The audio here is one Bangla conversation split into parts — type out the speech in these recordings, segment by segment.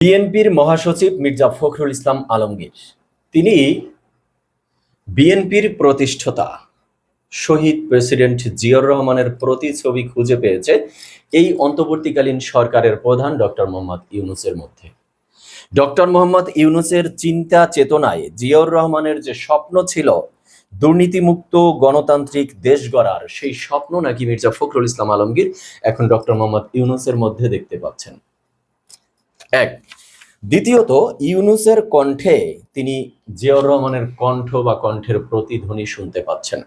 বিএনপির মহাসচিব মির্জা ফখরুল ইসলাম আলমগীর। তিনি বিএনপির প্রতিষ্ঠাতা। শহীদ প্রেসিডেন্ট জিয়র রহমানের প্রতিছবি খুঁজে পেয়েছে এই অন্তর্বর্তীকালীন সরকারের প্রধান ডক্টর মোহাম্মদ ইউনুসের মধ্যে। ডক্টর মোহাম্মদ ইউনুসের চিন্তা চেতনায় জিয়র রহমানের যে স্বপ্ন ছিল দুর্নীতিমুক্ত গণতান্ত্রিক দেশ গড়ার, সেই স্বপ্ন নাকি মির্জা ফখরুল ইসলাম আলমগীর এখন ডক্টর মোহাম্মদ ইউনুসের মধ্যে দেখতে পাচ্ছেন। এক। দ্বিতীয়ত, ইউনুসের কণ্ঠে তিনি জিয়াউর রহমানের কণ্ঠ বা কণ্ঠের প্রতিধ্বনি শুনতে পাচ্ছেন।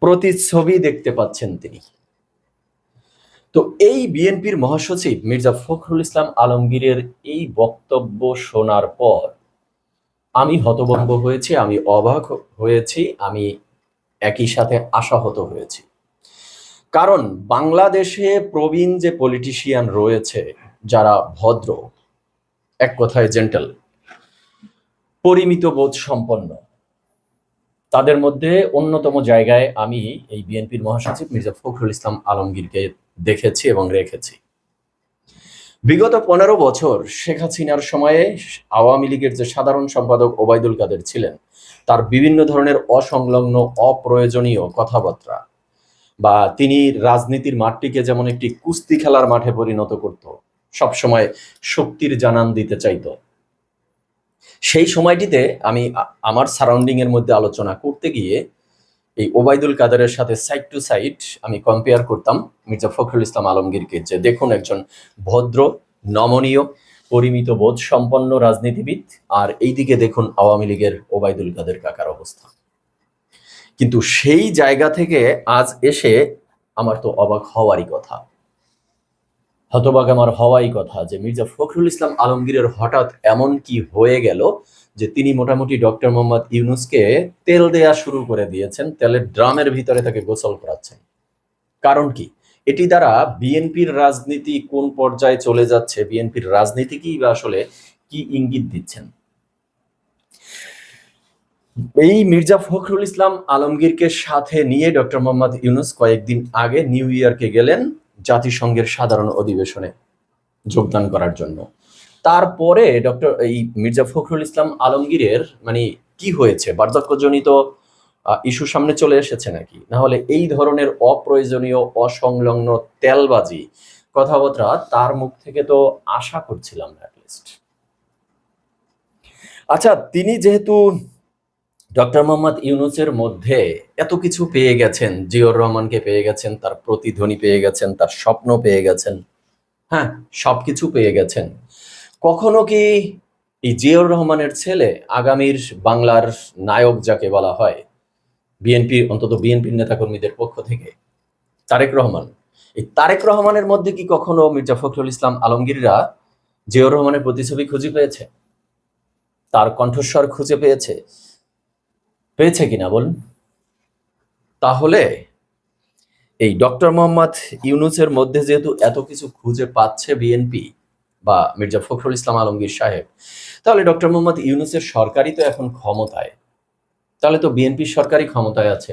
প্রতিচ্ছবি দেখতে পাচ্ছেন তিনি। তো এই বিএনপির মহাসচিব মির্জা ফখরুল ইসলাম আলমগীরের এই বক্তব্য শোনার পর আমি হতভম্ব হয়েছি, আমি অবাক হয়েছি, আমি একই সাথে আশাহত হয়েছি। কারণ বাংলাদেশে প্রবীণ যে পলিটিশিয়ান রয়েছে যারা ভদ্র, এক কথায় জেন্টাল পরিমিত বোধ সম্পন্ন। তাদের মধ্যে অন্যতম জায়গায় আমি এই বিএনপির মহাসচিব মির্জা ফখরুল ইসলাম আলমগীরকে দেখেছি এবং রেখেছি। বিগত পনেরো বছর শেখ হাসিনার সময়ে আওয়ামী লীগের যে সাধারণ সম্পাদক ওবায়দুল কাদের ছিলেন, তার বিভিন্ন ধরনের অসংলগ্ন, অপ্রয়োজনীয় কথাবার্তা বা তিনি রাজনীতির মাঠটিকে যেমন একটি কুস্তি খেলার মাঠে পরিণত করত সবসময় শক্তির জানান দিতে চাইতো। সেই সময়টিতে আমি আমার সারাউন্ডিং এর মধ্যে আলোচনা করতে গিয়ে এই ওবায়দুল কাদেরের সাথে সাইড টু সাইড আমি কম্পেয়ার করতাম মির্জা ফখরুল ইসলাম আলমগীরকে যে দেখুন একজন ভদ্র, নমনীয়, পরিমিত বোধ সম্পন্ন রাজনীতিবিদ আর এইদিকে দেখুন আওয়ামী লীগের ওবায়দুল কাদের কাকার অবস্থা। কিন্তু সেই জায়গা থেকে আজ এসে আমার তো অবাক হওয়ারই কথা। হতবাক আমার হওয়াই কথা যে মির্জা ফখরুল ইসলাম আলমগীরের হঠাৎ এমন কি হয়ে গেল যে তিনি মোটামুটি ডক্টর মোহাম্মদ ইউনুসকে তেল দেয়া শুরু করে দিয়েছেন, তেলের ড্রামের ভিতরে তাকে গোসল করাচ্ছেন। কারণ কি? এটি দ্বারা বিএনপির রাজনীতি কোন পর্যায়ে চলে যাচ্ছে, বিএনপির রাজনীতি কি বা আসলে কি ইঙ্গিত দিচ্ছেন? এই মির্জা ফখরুল ইসলাম আলমগীরকে সাথে নিয়ে ডক্টর মোহাম্মদ ইউনুস কয়েকদিন আগে নিউ ইয়র্কে গেলেন। জাতিসংঘের সাধারণ অধিবেশনে যোগদান করার জন্য। তারপরে ডক্টর, এই মির্জা ফখরুল ইসলাম আলমগীরের মানে কি হয়েছে? বার্ধক্যজনিত ইস্যু সামনে চলে এসেছে নাকি? না হলে এই ধরনের অপ্রয়োজনীয়, অসংলগ্ন তেলবাজি, কথাবার্তা তার মুখ থেকে তো আশা করছিলাম না লিস্ট আচ্ছা তিনি যেহেতু ডক্টর মোহাম্মদ ইউনুসের মধ্যে এত কিছু পেয়ে গেছেন জিয়র রহমানকে পেয়ে গেছেন, তার প্রতিধ্বনি পেয়ে গেছেন, তার স্বপ্ন পেয়ে গেছেন হ্যাঁ সবকিছু পেয়ে গেছেন। কখনো কি এই জিয়র রহমানের ছেলে আগামীর বাংলার নায়ক যাকে বলা হয় বিএনপি অন্তত বিএনপির নেতাকর্মীদের পক্ষ থেকে, তারেক রহমান? এই তারেক রহমানের মধ্যে কি কখনো মির্জা ফখরুল ইসলাম আলমগীররা জিয়র রহমানের প্রতিছবি খুঁজে পেয়েছে? তার কণ্ঠস্বর খুঁজে পেয়েছে? পেয়েছে কিনা বলুন। তাহলে এই ডক্টর মোহাম্মদ ইউনুসের মধ্যে যেহেতু এত কিছু খুঁজে পাচ্ছে বিএনপি বা মির্জা ফখরুল ইসলাম আলমগীর সাহেব, তাহলে ডক্টর মোহাম্মদ ইউনুসের সরকারই তো এখন ক্ষমতায়। তাহলে তো বিএনপির সরকারই ক্ষমতায় আছে।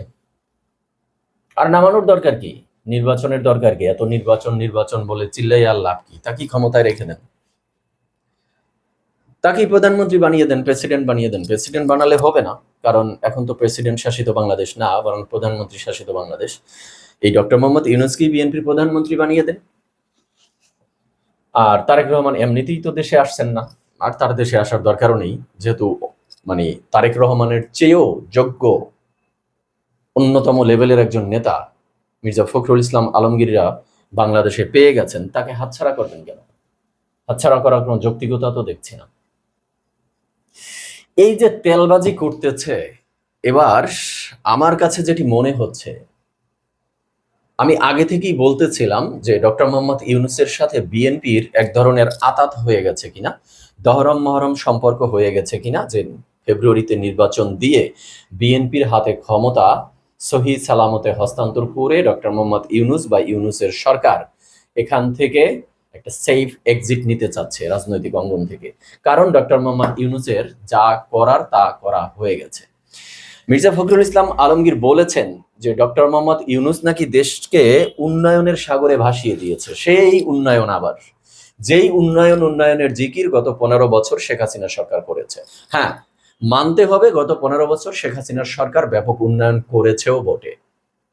আর নামানোর দরকার কি? নির্বাচনের দরকার কি? এত নির্বাচন নির্বাচন বলে চিল্লাই আর লাভ কি? তা কি ক্ষমতায় রেখে দেন? তাকেই প্রধানমন্ত্রী বানিয়ে দেন প্রেসিডেন্ট বানিয়ে দেন। প্রেসিডেন্ট বানালে হবে না, কারণ এখন তো প্রেসিডেন্ট শাসিত বাংলাদেশ না, বরং প্রধানমন্ত্রী শাসিত বাংলাদেশ। এই ডক্টর মোহাম্মদ ইউনুসকেই বিএনপির প্রধানমন্ত্রী বানিয়ে দেন। আর তারেক রহমান এমনিতেই তো দেশে আসছেন না, আর তার দেশে আসার দরকারও নেই। যেহেতু মানে তারেক রহমানের চেয়েও যোগ্য অন্যতম লেভেলের একজন নেতা মির্জা ফখরুল ইসলাম আলমগীররা বাংলাদেশে পেয়ে গেছেন, তাকে হাতছাড়া করবেন কেন? হাতছাড়া করার কোনো যৌক্তিকতা তো দেখছি না। এই যে তেলবাজি করতেছে, এবার আমার কাছে যেটি মনে হচ্ছে, আমি আগে থেকেই বলতেছিলাম যে ডক্টর মোহাম্মদ ইউনুসের সাথে বিএনপির এক ধরনের আতাত হয়ে গেছে কিনা, দহরম মহরম সম্পর্ক হয়ে গেছে কিনা, যে ফেব্রুয়ারিতে নির্বাচন দিয়ে বিএনপির হাতে ক্ষমতা সহি সালামতে হস্তান্তর করে ডক্টর মোহাম্মদ ইউনুস বা ইউনুসের সরকার এখান থেকে একটা সেফ এক্সিট নিতে চাচ্ছে রাজনৈতিক অঙ্গন থেকে। কারণ ডক্টর মোহাম্মদ ইউনুসের যা করার তা করা হয়ে গেছে। মির্জা ফখরুল ইসলাম আলমগীর বলেছেন যে ডক্টর মোহাম্মদ ইউনুস নাকি দেশকে উন্নয়নের সাগরে ভাসিয়ে দিয়েছে। সেই উন্নয়ন আবার। যেই উন্নয়ন, উন্নয়নের জিকির গত পনেরো বছর শেখ হাসিনা সরকার করেছে। হ্যাঁ মানতে হবে গত পনেরো বছর শেখ হাসিনার সরকার ব্যাপক উন্নয়ন করেছেও বটে।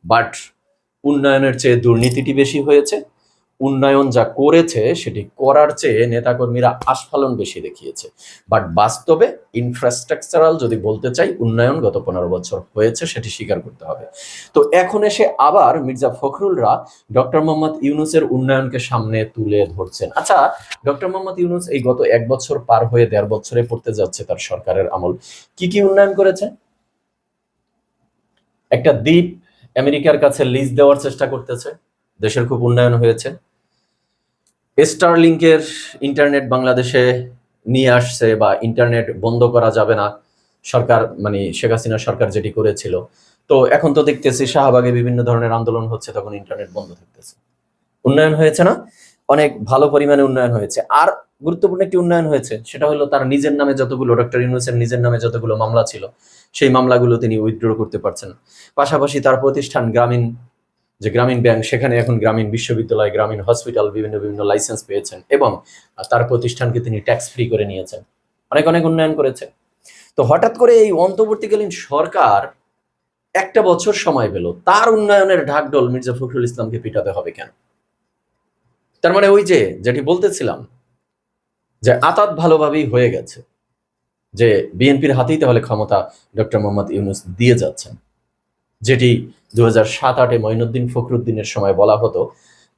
বাট উন্নয়নের চেয়ে দুর্নীতিটি বেশি হয়েছে। উন্নয়ন যা করেছে, সেটি করার চেয়ে নেতাকর্মীরা আস্ফালন বেশি দেখিয়েছে। বাট বাস্তবে ইনফ্রাস্ট্রাকচারাল যদি বলতে চাই, উন্নয়ন গত পনেরো বছর হয়েছে, সেটি স্বীকার করতে হবে। তো এখন এসে আবার মির্জা ফখরুলরা ডক্টর মোহাম্মদ ইউনুসের উন্নয়নকে সামনে তুলে ধরছেন। আচ্ছা ডক্টর মোহাম্মদ ইউনুস এই গত এক বছর পার হয়ে দেড় বছরে পড়তে যাচ্ছে তার সরকারের আমল। কি কি উন্নয়ন করেছে? একটা দ্বীপ আমেরিকার কাছে লিজ দেওয়ার চেষ্টা করতেছে। দেশের খুব উন্নয়ন হয়েছে। স্টারলিংকের ইন্টারনেট বাংলাদেশে নিয়ে আসছে বা ইন্টারনেট বন্ধ করা যাবে না, সরকার মানে শেখ হাসিনা সরকার যেটি করেছিল। তো এখন তো দেখতেছি শাহবাগে বিভিন্ন ধরনের আন্দোলন হচ্ছে, তখন ইন্টারনেট বন্ধ থাকতেছে। উন্নয়ন হয়েছে না? অনেক ভালো পরিমাণে উন্নয়ন হয়েছে। আর গুরুত্বপূর্ণ একটি উন্নয়ন হয়েছে, সেটা হলো তার নিজের নামে যতগুলো, ডক্টর ইউনুসের নিজের নামে যতগুলো মামলা ছিল, সেই মামলাগুলো তিনি উইথড্র করতে পারছেন পাশাপাশি তার প্রতিষ্ঠান গ্রামীণ যে গ্রামীণ ব্যাংক, সেখানে এখন গ্রামীণ বিশ্ববিদ্যালয়, গ্রামীণ হসপিটাল বিভিন্ন বিভিন্ন লাইসেন্স পেয়েছেন এবং তার প্রতিষ্ঠানকে তিনি ট্যাক্স ফ্রি করে নিয়েছেন। অনেক অনেক উন্নয়ন করেছে। তো হঠাৎ করে এই অন্তর্বর্তীকালীন সরকার একটা বছর সময় পেল, তার উন্নয়নের ঢাকঢোল মির্জা ফখরুল ইসলামকে পিটাতে হবে কেন? তার মানে ওই যে, যেটি বলতেছিলাম, যে আতাত ভালোভাবেই হয়ে গেছে, যে বিএনপির হাতেই তাহলে ক্ষমতা ডক্টর মোহাম্মদ ইউনুস দিয়ে যাচ্ছেন। যেটি দু হাজার সাত আটে মঈনুদ্দিন ফখরুদ্দিনের সময় বলা হতো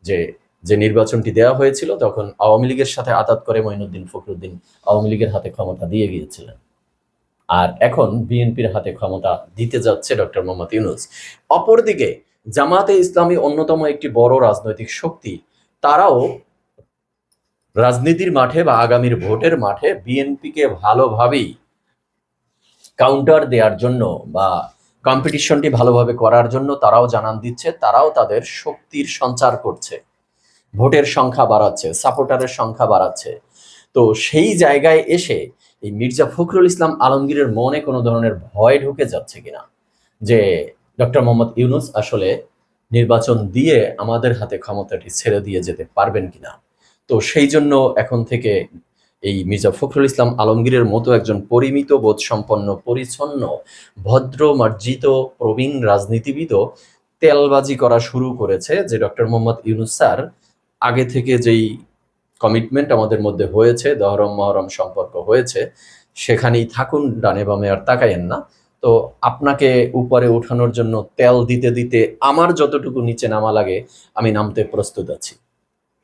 যে যে নির্বাচনটি দেওয়া হয়েছিল তখন আওয়ামী লীগের সাথে আতাত করে মঈনুদ্দিন ফখরুদ্দিন আওয়ামী লীগের হাতে ক্ষমতা দিয়ে গিয়েছিলেন। আর এখন বিএনপির হাতে ক্ষমতা দিতে যাচ্ছে ডক্টর মোহাম্মদ ইউনুস। অপরদিকে জামাতে ইসলামী অন্যতম একটি বড় রাজনৈতিক শক্তি, তারাও রাজনীতির মাঠে বা আগামীর ভোটের মাঠে বিএনপিকে ভালোভাবেই কাউন্টার দেওয়ার জন্য বা কম্পিটিশনটি ভালোভাবে করার জন্য তারাও জানান দিচ্ছে, তারাও তাদের শক্তির সঞ্চার করছে। ভোটের সংখ্যা বাড়াচ্ছে, সাপোর্টারের সংখ্যা বাড়াচ্ছে। তো সেই জায়গায় এসে এই মির্জা ফখরুল ইসলাম আলমগীরের মনে কোনো ধরনের ভয় ঢুকে যাচ্ছে কিনা? যে ডক্টর মোহাম্মদ ইউনুস আসলে নির্বাচন দিয়ে আমাদের হাতে ক্ষমতাটি ছেড়ে দিয়ে যেতে পারবেন কিনা? তো সেই জন্য এখন থেকে এই মির্জা ফখরুল ইসলাম আলমগীরের মতো একজন পরিমিত বোধ সম্পন্ন পরিচ্ছন্ন, ভদ্র, মার্জিত, প্রবীণ রাজনীতিবিদও তেলবাজি করা শুরু করেছে যে ডক্টর মোহাম্মদ ইউনুস স্যার। আগে থেকে যেই কমিটমেন্ট আমাদের মধ্যে হয়েছে, দহরম মহরম সম্পর্ক হয়েছে, সেখানেই থাকুন, ডানে বামে আর তাকাইয়েন না। তো আপনাকে উপরে উঠানোর জন্য তেল দিতে দিতে আমার যতটুকু নিচে নামা লাগে, আমি নামতে প্রস্তুত আছি।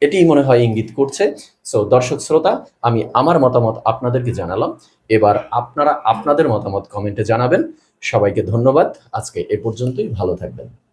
এটি মনে হয় ইঙ্গিত করছে। সো দর্শক শ্রোতা, আমি আমার মতামত আপনাদেরকে জানালাম। এবার আপনারা আপনাদের মতামত কমেন্টে জানাবেন। সবাইকে ধন্যবাদ। আজকে এ পর্যন্তই। ভালো থাকবেন।